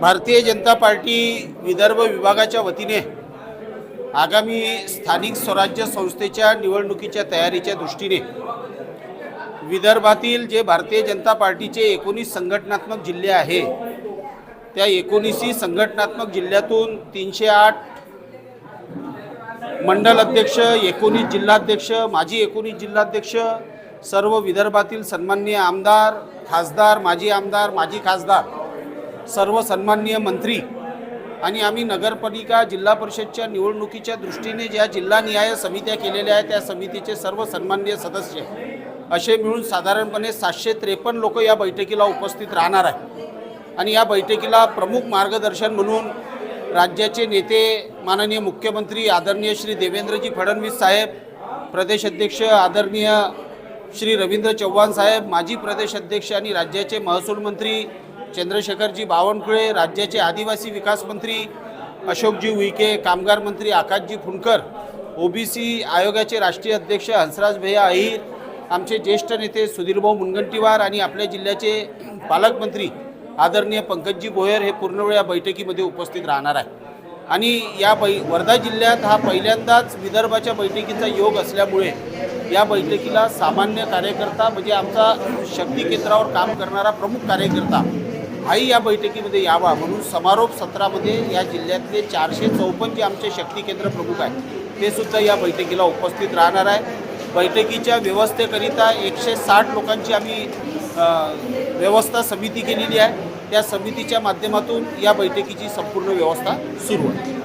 Bharatiya Janata party Vidarbha विभागाच्या वतीने आगामी स्थानिक स्वराज्य संस्थेच्या निवडणुकीच्या तयारीच्या दृष्टीने विदर्भातील जे भारतीय जनता पार्टीचे एकोणीस संघटनात्मक जिल्हे आहे त्या एकोणीसही संघटनात्मक जिल्ह्यातून तीनशे आठ मंडल अध्यक्ष एकोणीस जिल्हाध्यक्ष माजी एकोणीस जिल्हाध्यक्ष सर्व विदर्भातील सन्माननीय आमदार खासदार माजी आमदार माजी खासदार सर्व सन्माननीय मंत्री आणि आम्ही नगरपालिका जिल्हा परिषदच्या निवडणुकीच्या दृष्टीने ज्या जिल्हानिहाय समित्या केलेल्या आहेत त्या समितीचे सर्व सन्माननीय सदस्य असे मिळून साधारणपणे सातशे त्रेपन्न लोक या बैठकीला उपस्थित राहणार आहे आणि या बैठकीला प्रमुख मार्गदर्शन म्हणून राज्याचे नेते माननीय मुख्यमंत्री आदरणीय श्री देवेंद्रजी फडणवीस साहेब प्रदेश अध्यक्ष आदरणीय श्री रवींद्र चव्हाण साहेब माजी प्रदेश अध्यक्ष आणि राज्याचे महसूल मंत्री चंद्रशेखरजी बावनकुळे राज्याचे आदिवासी विकास मंत्री अशोकजी उईके कामगार मंत्री आकाशजी फुंडकर ओबीसी आयोगाचे राष्ट्रीय अध्यक्ष हंसराज भैया अहिर आमचे ज्येष्ठ नेते सुधीरभाऊ मुनगंटीवार आणि आपल्या जिल्ह्याचे पालकमंत्री आदरणीय पंकजजी भोयर हे पूर्णवेळ या बैठकीमध्ये उपस्थित राहणार आहे आणि या बै वर्धा जिल्ह्यात हा पहिल्यांदाच विदर्भाच्या बैठकीचा योग असल्यामुळे या बैठकीला सामान्य कार्यकर्ता म्हणजे आमचा शक्ती केंद्रावर काम करणारा प्रमुख कार्यकर्ता हाही या बैठकीमध्ये यावा. म्हणून समारोप सत्रामध्ये या जिल्ह्यातले चारशे चौपन्न जे आमचे शक्ती केंद्र प्रमुख आहेत ते सुद्धा या बैठकीला उपस्थित राहणार आहे बैठकीच्या व्यवस्थेकरिता एकशे साठ लोकांची आम्ही व्यवस्था समिती केलेली आहे. त्या समितीच्या माध्यमातून या बैठकीची संपूर्ण व्यवस्था सुरू आहे.